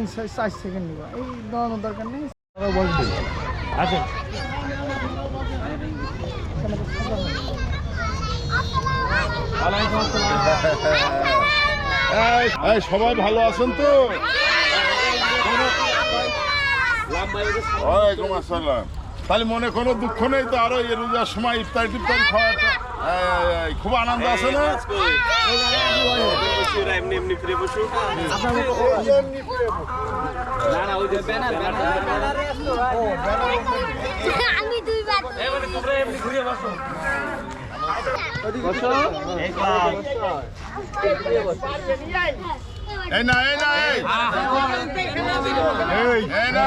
তিন চার সেকেন্ড নিব। এই দাঁড়ানোর দরকার নেই। এই, সবাই ভালো আছেন তো? ওয়ালাইকুম আসসালাম। তাহলে মনে কোনো দুঃখ নেই তো আরও এই রোজার সময় ইফতার টিফতার খাওয়াটা এই, খুব আনন্দ আছে না এই না এই না এই না।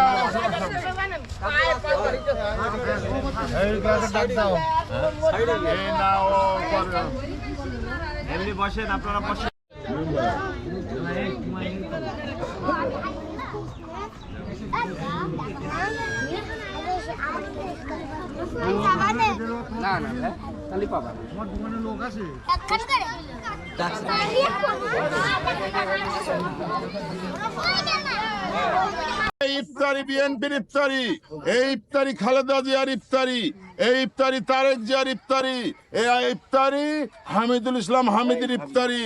এমনি বসেন আপনারা বসেন না না খালি পাবা এই ইফতারি বিএনপির ইফতারি, এই ইফতারি খালেদা জিয়ার ইফতারি, এই ইফতারি তারেক জিয়ার ইফতারি, এই ইফতারি হামিদুল ইসলাম হামিদের ইফতারি,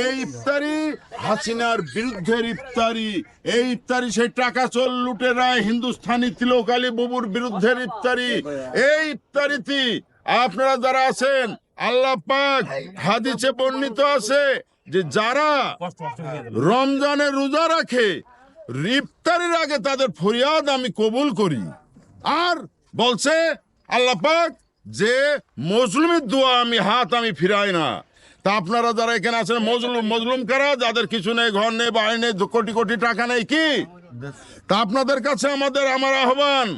এই ইফতারি হাসিনার বিরুদ্ধের ইফতারি, এই ইফতারি সেই টাকা চোর লুটেরা হিন্দুস্তানি তিলকালী বুবুর বিরুদ্ধের ইফতারি, এই ইফতারিতে আপনারা যারা আছেন, আল্লাহ পাক হাদিসে বর্ণিত আছে যে যারা রমজানে রোজা রাখে ইফতারির আগে তাদের ফরিয়াদ আমি কবুল করি। আর বলছে, আল্লাহ পাক, যে মজলুমের দোয়া আমি, হাত আমি ফিরাই না। তা আপনারা যারা এখানে আছেন, মজলুম মজলুম কারা? যাদের কিছু নেই, ঘর নেই, বাড়ি নেই কোটি কোটি টাকা নেই কি? তা আপনাদের কাছে আমাদের, আমার আহ্বান,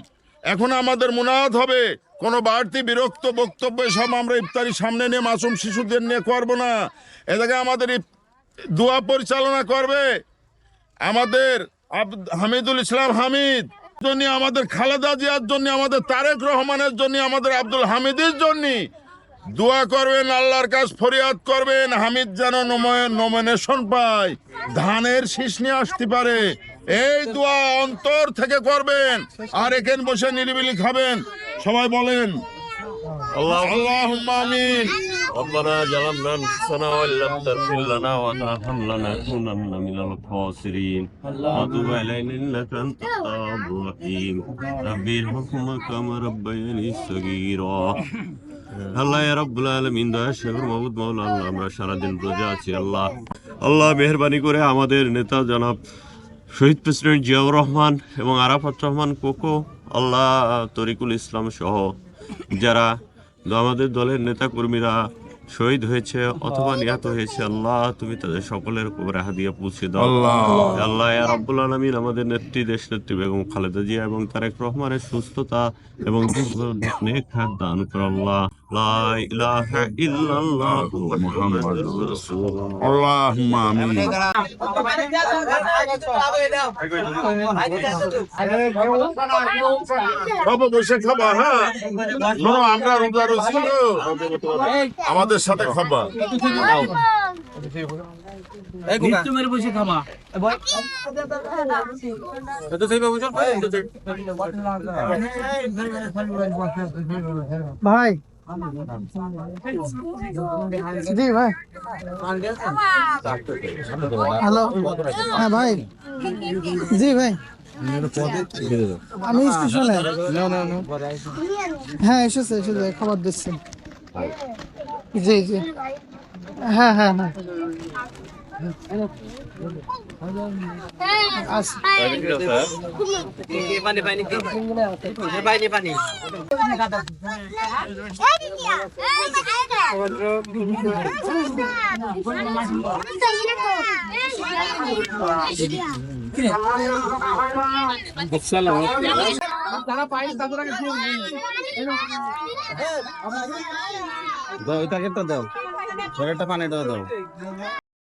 এখন আমাদের মুনাদ হবে। কোনো বাড়তি বিরক্ত বক্তব্য সব আমরা ইফতারি সামনে নিয়ে মাসুম শিশুদের নিয়ে করব না। এ জায়গায় আমাদের দোয়া পরিচালনা করবে। আমাদের হামিদুল ইসলাম হামিদ। জন্য আমাদের খালেদা জিয়ার জন্য আমাদের তারেক রহমানের জন্য আমাদের আব্দুল হামিদের জন্য দোয়া করবেন আল্লাহর কাজ ফরিয়াদ করবেন হামিদ যেন নমিনেশন পায়। ধানের শীষ নিয়ে আসতে পারে। এই দোয়া অন্তর থেকে করবেন। আর এখানে বসে নিরিবিলি খাবেন। সবাই বলেন আল্লাহ আল্লাহ আমিন। ربنا ظلمنا انفسنا وان لم تغفر لنا وترحم لنكونن من الخاسرين وتب علينا انك انت التواب الرحيم ربي ارحمهما كما ربياني صغيرا আল্লাহ রব্বুল আলমিন দয়া শেখর মাহমুদ মাওলা আল্লাহ আমরা সারাদিন রোজা আছি আল্লাহ আল্লাহ মেহরবানি করে আমাদের নেতা জনাব শহীদ প্রেসিডেন্ট জিয়াউর রহমান এবং আরাফাত রহমান কোকো আল্লাহ তরিকুল ইসলাম সহ যারা আমাদের দলের নেতা কর্মীরা শহীদ হয়েছে অথবা নিহত হয়েছে আল্লাহ তুমি তাদের সকলের উপর হাদিয়া পৌঁছে দাও। আল্লাহ। রাব্বুল আলমিন আমাদের নেত্রী দেশ নেত্রী বেগম খালেদা জিয়া এবং তারেক রহমানের সুস্থতা এবং নেক হাত দান করো আল্লাহ। আমাদের সাথে খাবা ভাই জি ভাই। হ্যালো হ্যাঁ ভাই জি ভাই আমি স্টেশনে হ্যাঁ এসেছে এসেছে খাবার দিচ্ছি জি জি হ্যাঁ হ্যাঁ হ্যাঁ পানি পানি পানি পানি তারা আগে দাও। প্যাকেটটা দাও প্যাকেটটা পানিটা দাও।